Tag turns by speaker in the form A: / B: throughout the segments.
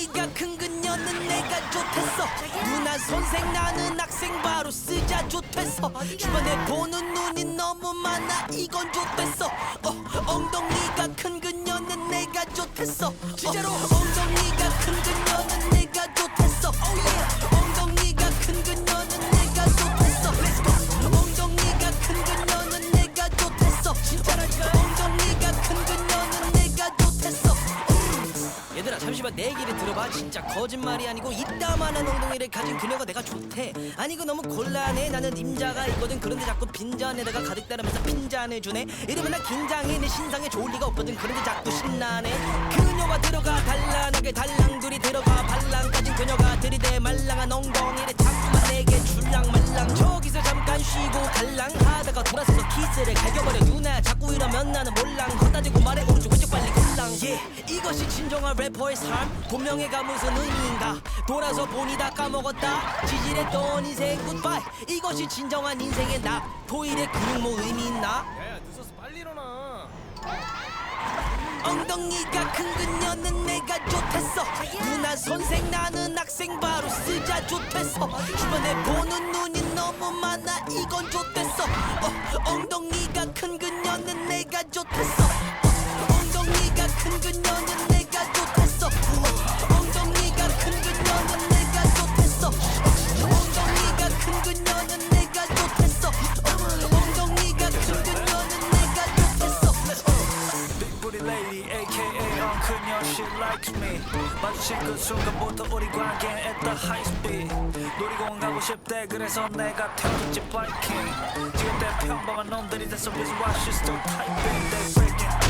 A: 엉덩이가 큰 그녀는 내가 좋댔어. 누나 선생 나는 학생 바로 쓰자 좋댔어. 주변에 보는 눈이 너무 많아 이건 좋댔어. 어, 엉덩이가 큰 그녀는 내가 좋댔어. 진짜로 엉덩이가 큰 그녀 잠시만 내 얘기를 들어봐. 진짜 거짓말이 아니고 이따만한 엉덩이를 가진 그녀가 내가 좋대. 아니 이거 너무 곤란해. 나는 임자가 있거든. 그런데 자꾸 빈잔에다가 가득 따르면서 핀잔을 주네. 이러면 나 긴장해. 내 신상에 좋을 리가 없거든. 그런데 자꾸 신나네. 그녀와 들어가. 단란하게 달랑둘이 들어가. 발랑 가진 그녀가 들이대. 말랑한 엉덩이를 자꾸만 내게 줄랑 말랑. 저기서 잠깐 쉬고 갈랑 하다가 돌아서서 키스를 갈겨버려. 누나 자꾸 이러면 나는 몰랑. 걷다 대고 말해. 오른쪽 예 이것이 진정한 래퍼의 삶? 본명예가 무슨 의미인가? 돌아서 보니 다 까먹었다. 지질했던 인생 굿바이 이것이 진정한 인생의 나 토일의 그룹 뭐 의미 있나?
B: 야야 늦었어 빨리 일어나.
A: 엉덩이가 큰 그녀는 내가 좋댔어. 누나 선생 나는 학생 바로 쓰자 좋댔어. 주변에 보는 눈이 너무 많아 이건 좋댔어. 어, 엉덩이가 큰 그녀는 내가 좋댔어 어, 좋댔어. 어, 그 내가
C: 태웠지 바이킹 typing they breaking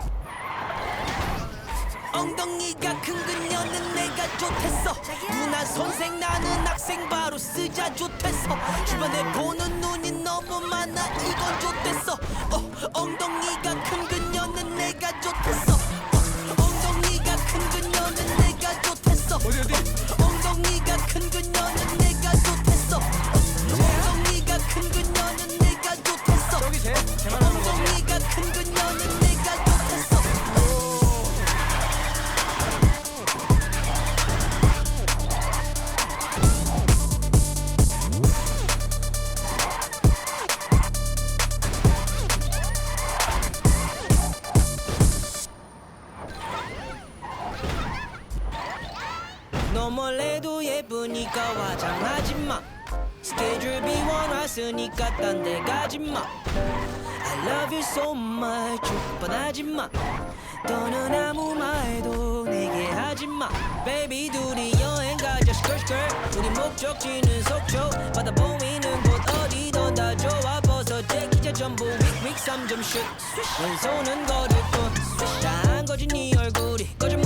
A: 엉덩이가 큰 그녀는 내가 좋댔어. 누나 선생 나는 학생 바로 쓰자 좋댔어. 주변에 보는 눈이 너무 많아 이건 좋댔어. 어, 엉덩이가 큰 그녀는 내가 좋댔어. 어, 엉덩이가 큰 그녀는 내가 좋댔어.
B: 어디 어디?
A: 엉덩이가 큰 그녀 너 몰래도 예쁘니까 화장하지 마. 스케줄 비워놨으니까 딴 데 가지 마. I love you so much. 뻔하지 마. 너는 아무 말도 내게 하지 마. Baby 둘이 여행 가자. Skirt skirt. 우리 목적지는 속초. 바다 보이는 곳 어디든 다 좋아. 벗어 제기자 전부 윅윅 3점 슛. 왼손은 걸을 뿐. 다한 거지 네 얼굴이. 거짓 못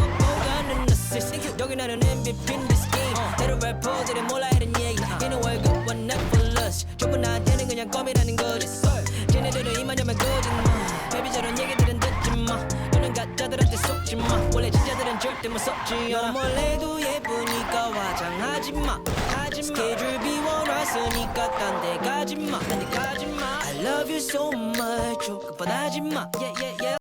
A: assist 여기 나는 MVP인 this game. 때로 래퍼들이 몰라 이런 얘기. 얘는 월급과 넷플러스 전부 나한테는 그냥 껌이라는 거지 쟤네들은 이만하면 거짓말 베비 저런 얘기들은 듣지 마. 너는 가짜들한테 속지 마. 원래 진짜들은 절대 무섭지 않아. 너 몰래도 예쁘니까 화장하지 마. 스케줄 비워놨으니까 딴 데 가지 마. 딴데 가지 마. I love you so much. 급한하지 마. Yeah yeah yeah